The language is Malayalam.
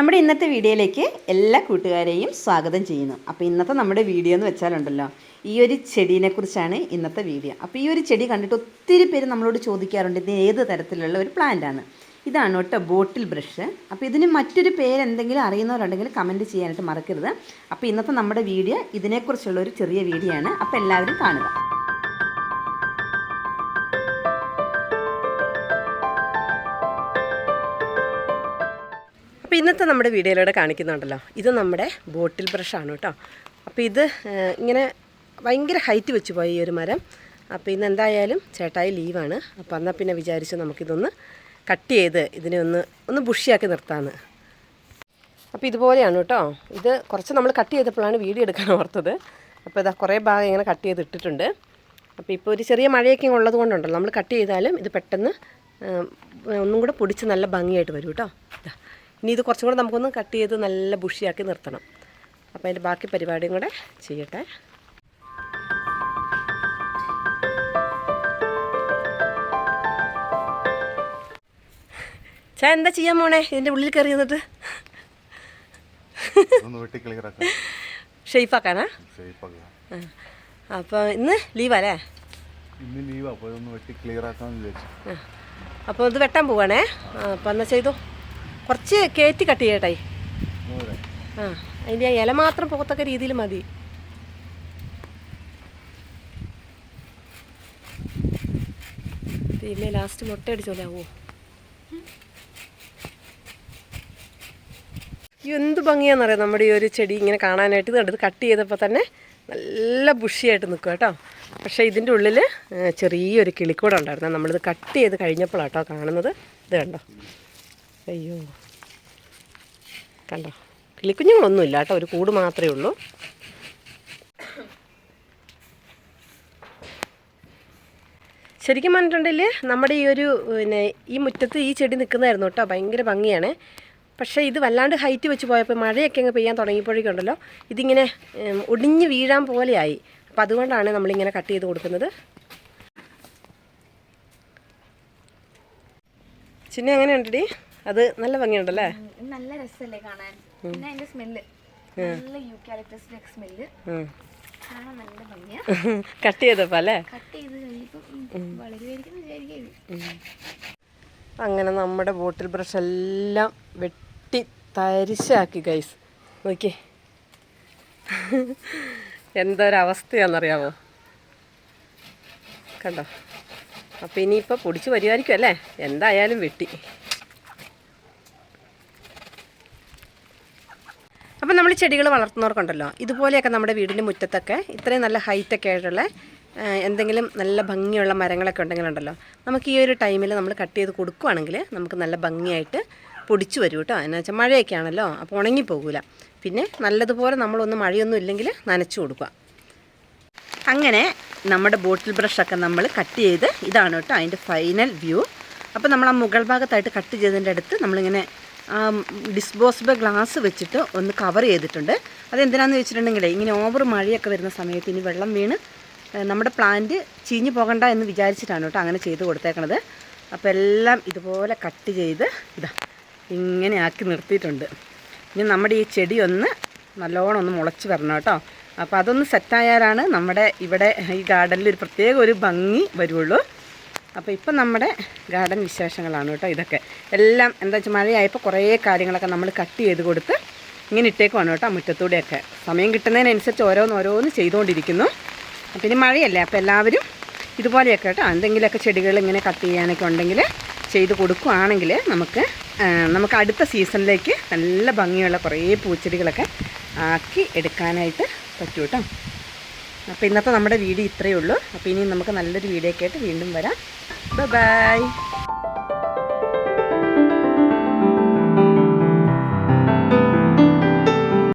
നമ്മുടെ ഇന്നത്തെ വീഡിയോയിലേക്ക് എല്ലാ കൂട്ടുകാരെയും സ്വാഗതം ചെയ്യുന്നു. അപ്പോൾ ഇന്നത്തെ നമ്മുടെ വീഡിയോ എന്ന് വെച്ചാലുണ്ടല്ലോ ഈ ഒരു ചെടീനെക്കുറിച്ചാണ് ഇന്നത്തെ വീഡിയോ. അപ്പോൾ ഈ ഒരു ചെടി കണ്ടിട്ട് ഒത്തിരി പേര് നമ്മളോട് ചോദിക്കാറുണ്ട് ഇത് ഏത് തരത്തിലുള്ള ഒരു പ്ലാന്റാണ് ഇതാണ് കേട്ടോ ബോട്ടിൽ ബ്രഷ്. അപ്പോൾ ഇതിന് മറ്റൊരു പേര് എന്തെങ്കിലും അറിയുന്നവരുണ്ടെങ്കിൽ കമന്റ് ചെയ്യാനായിട്ട് മറക്കരുത്. അപ്പോൾ ഇന്നത്തെ നമ്മുടെ വീഡിയോ ഇതിനെക്കുറിച്ചുള്ള ഒരു ചെറിയ വീഡിയോ ആണ്. അപ്പോൾ എല്ലാവരും കാണുക. ഇന്നത്തെ നമ്മുടെ വീഡിയോയിലൂടെ കാണിക്കുന്നുണ്ടല്ലോ. ഇത് നമ്മുടെ ബോട്ടിൽ ബ്രഷാണ് കേട്ടോ. അപ്പോൾ ഇത് ഇങ്ങനെ ഭയങ്കര ഹൈറ്റ് വെച്ച് പോയി ഈ ഒരു മരം. അപ്പോൾ ഇന്ന് എന്തായാലും ചേട്ടായി ലീവാണ്. അപ്പോൾ എന്നാൽ പിന്നെ വിചാരിച്ചു നമുക്കിതൊന്ന് കട്ട് ചെയ്ത് ഇതിനെ ഒന്ന് ഒന്ന് ബുഷിയാക്കി നിർത്താമെന്ന് അപ്പോൾ ഇതുപോലെയാണ് കേട്ടോ. ഇത് കുറച്ച് നമ്മൾ കട്ട് ചെയ്തപ്പോഴാണ് വീഡിയോ എടുക്കാൻ ഓർത്തത്. അപ്പോൾ ഇതാ കുറേ ഭാഗം ഇങ്ങനെ കട്ട് ചെയ്ത് ഇട്ടിട്ടുണ്ട്. അപ്പോൾ ഇപ്പോൾ ഒരു ചെറിയ മഴയൊക്കെ ഉള്ളത് കൊണ്ടുണ്ടല്ലോ. നമ്മൾ കട്ട് ചെയ്താലും ഇത് പെട്ടെന്ന് ഒന്നും കൂടെ പൊടിച്ച് നല്ല ഭംഗിയായിട്ട് വരും കേട്ടോ. ഇനി ഇത് കുറച്ചും കൂടെ നമുക്കൊന്ന് കട്ട് ചെയ്ത് നല്ല ബുഷിയാക്കി നിർത്തണം. അപ്പോൾ അതിന്റെ ബാക്കി പരിപാടിയും കൂടെ ചെയ്യട്ടെ. ചാ എന്താ ചെയ്യാൻ പോണേ ഇതിന്റെ ഉള്ളിൽ കയറി എന്നിട്ട് ആക്കാം. അപ്പോൾ ഇന്ന് ലീവല്ലേ ഇന്ന് ലീവ് അപ്പോൾ ഇതൊന്ന് വെട്ടി ക്ലിയർ ആക്കാമെന്ന് വിചാരിച്ചു. അപ്പോൾ ഇത് വെട്ടാൻ പോവാണേ. അപ്പൊ എന്നാൽ ചെയ്തു? കുറച്ച് കയറ്റി കട്ട് ചെയ്യട്ടെ. ആ അതിന്റെ ആ ഇല മാത്രം പോകത്തക്ക രീതിയിൽ മതി. പിന്നെ ലാസ്റ്റ് മുട്ട അടിച്ചോലാവോ എന്ത് ഭംഗിയാണെന്നറിയാം നമ്മുടെ ഈ ഒരു ചെടി ഇങ്ങനെ കാണാനായിട്ട്? ഇത് കണ്ടത് കട്ട് ചെയ്തപ്പോൾ തന്നെ നല്ല ബുഷിയായിട്ട് നിൽക്കുക കേട്ടോ. പക്ഷേ ഇതിന്റെ ഉള്ളിൽ ചെറിയൊരു കിളിക്കൂടെ ഉണ്ടായിരുന്നു. നമ്മളിത് കട്ട് ചെയ്ത് കഴിഞ്ഞപ്പോഴാണ് കേട്ടോ കാണുന്നത്. ഇത് കണ്ടോ? അയ്യോ. കണ്ടോ? കിളിക്കുഞ്ഞുങ്ങളൊന്നും ഇല്ല കേട്ടോ ഒരു കൂട് മാത്രമേ ഉള്ളൂ. ശരിക്കും പറഞ്ഞിട്ടുണ്ടെങ്കിൽ നമ്മുടെ ഈ ഒരു പിന്നെ ഈ മുറ്റത്ത് ഈ ചെടി നിൽക്കുന്നതായിരുന്നു കേട്ടോ ഭയങ്കര ഭംഗിയാണ്. പക്ഷേ ഇത് വല്ലാണ്ട് ഹൈറ്റ് വെച്ച് പോയപ്പോൾ മഴയൊക്കെ അങ്ങ് പെയ്യാൻ തുടങ്ങിയപ്പോഴേക്കുണ്ടല്ലോ ഇതിങ്ങനെ ഒടിഞ്ഞ് വീഴാൻ പോലെയായി. അപ്പോൾ അതുകൊണ്ടാണ് നമ്മളിങ്ങനെ കട്ട് ചെയ്ത് കൊടുക്കുന്നത്. ചിന്ന എങ്ങനെയുണ്ടടി അത് നല്ല ഭംഗിയുണ്ടല്ലേ? നല്ല രസല്ലേ കാണാൻ. പിന്നെ അതിന്റെ സ്മെല്ല്. നല്ല യൂക്കാലിപ്റ്റസിന്റെ സ്മെല്ല്. കാണാൻ നല്ല ഭംഗിയാ. കട്ട് ചെയ്തപ്പോ അല്ലേ? കട്ട് ചെയ്ത് കഴിഞ്ഞപ്പോ വളരുമായിരിക്കും വിചാരിക്കുന്നു അങ്ങനെ നമ്മുടെ ബോട്ടിൽ ബ്രഷ് എല്ലാം വെട്ടി തരിശാക്കി ഗൈസ് നോക്കിയേ. എന്തൊരവസ്ഥയാണെന്നറിയാമോ കണ്ടോ? അപ്പോൾ ഇനിയിപ്പോൾ പൊടിച്ച് വരുമായിരിക്കും അല്ലേ? എന്തായാലും വെട്ടി. അപ്പം നമ്മൾ ചെടികൾ വളർത്തുന്നവർക്കുണ്ടല്ലോ. ഇതുപോലെയൊക്കെ നമ്മുടെ വീടിന്റെ മുറ്റത്തൊക്കെ ഇത്രയും നല്ല ഹൈറ്റൊക്കെ ആയിട്ടുള്ള എന്തെങ്കിലും നല്ല ഭംഗിയുള്ള മരങ്ങളൊക്കെ ഉണ്ടെങ്കിലുണ്ടല്ലോ. നമുക്ക് ഈ ഒരു ടൈമിൽ നമ്മൾ കട്ട് ചെയ്ത് കൊടുക്കുകയാണെങ്കിൽ നമുക്ക് നല്ല ഭംഗിയായിട്ട് പൊടിച്ച് വരും കേട്ടോ. എന്നു വെച്ചാൽ മഴയൊക്കെ ആണല്ലോ അപ്പോൾ ഉണങ്ങിപ്പോകില്ല പിന്നെ നല്ലതുപോലെ നമ്മളൊന്ന് മഴയൊന്നും ഇല്ലെങ്കിൽ നനച്ചു കൊടുക്കുക. അങ്ങനെ നമ്മുടെ ബോട്ടിൽ ബ്രഷൊക്കെ നമ്മൾ കട്ട് ചെയ്ത് ഇതാണ് കേട്ടോ അതിന്റെ ഫൈനൽ വ്യൂ. അപ്പോൾ നമ്മൾ ആ മുകൾ ഭാഗത്തായിട്ട് കട്ട് ചെയ്തതിന്റെ അടുത്ത് നമ്മളിങ്ങനെ ഡിസ്പോസിബിൾ ഗ്ലാസ് വെച്ചിട്ട് ഒന്ന് കവർ ചെയ്തിട്ടുണ്ട്. അതെന്തിനാന്ന് വെച്ചിട്ടുണ്ടെങ്കിൽ ഇങ്ങനെ ഓവർ മഴയൊക്കെ വരുന്ന സമയത്ത് ഇനി വെള്ളം വീണ് നമ്മുടെ പ്ലാന്റ് ചീഞ്ഞു പോകണ്ട എന്ന് വിചാരിച്ചിട്ടാണ് കേട്ടോ അങ്ങനെ ചെയ്ത് കൊടുത്തേക്കണത്. അപ്പോൾ എല്ലാം ഇതുപോലെ കട്ട് ചെയ്ത് ഇതാ ഇങ്ങനെ ആക്കി നിർത്തിയിട്ടുണ്ട്. ഇനി നമ്മുടെ ഈ ചെടി ഒന്ന് നല്ലോണം ഒന്ന് മുളച്ച് വരണം കേട്ടോ. അപ്പോൾ അതൊന്ന് സെറ്റായാലാണ് നമ്മുടെ ഇവിടെ ഈ ഗാർഡനിൽ ഒരു പ്രത്യേക ഒരു ഭംഗി വരുള്ളൂ അപ്പോൾ ഇപ്പം നമ്മുടെ ഗാർഡൻ വിശേഷങ്ങളാണ് കേട്ടോ ഇതൊക്കെ. എല്ലാം എന്താ വെച്ചാൽ മഴയായപ്പോൾ കുറേ കാര്യങ്ങളൊക്കെ നമ്മൾ കട്ട് ചെയ്ത് കൊടുത്ത് ഇങ്ങനെ ഇട്ടേക്കുവാണ് കേട്ടോ മുറ്റത്തൂടെയൊക്കെ. സമയം കിട്ടുന്നതിനനുസരിച്ച് ഓരോന്ന് ഓരോന്ന് ചെയ്തുകൊണ്ടിരിക്കുന്നു അപ്പം ഇനി മഴയല്ലേ അപ്പോൾ എല്ലാവരും ഇതുപോലെയൊക്കെ കേട്ടോ. എന്തെങ്കിലുമൊക്കെ ചെടികൾ ഇങ്ങനെ കട്ട് ചെയ്യാനൊക്കെ ഉണ്ടെങ്കിൽ ചെയ്ത് കൊടുക്കുകയാണെങ്കിൽ നമുക്ക് നമുക്ക് അടുത്ത സീസണിലേക്ക് നല്ല ഭംഗിയുള്ള കുറേ പൂച്ചെടികളൊക്കെ ആക്കി എടുക്കാനായിട്ട് പറ്റൂട്ടോ അപ്പോൾ ഇന്നത്തെ നമ്മുടെ വീഡിയോ ഇത്രയേ ഉള്ളൂ. അപ്പോൾ ഇനി നമുക്ക് നല്ലൊരു വീഡിയോ ഒക്കെ ആയിട്ട് വീണ്ടും വരാം. ബൈ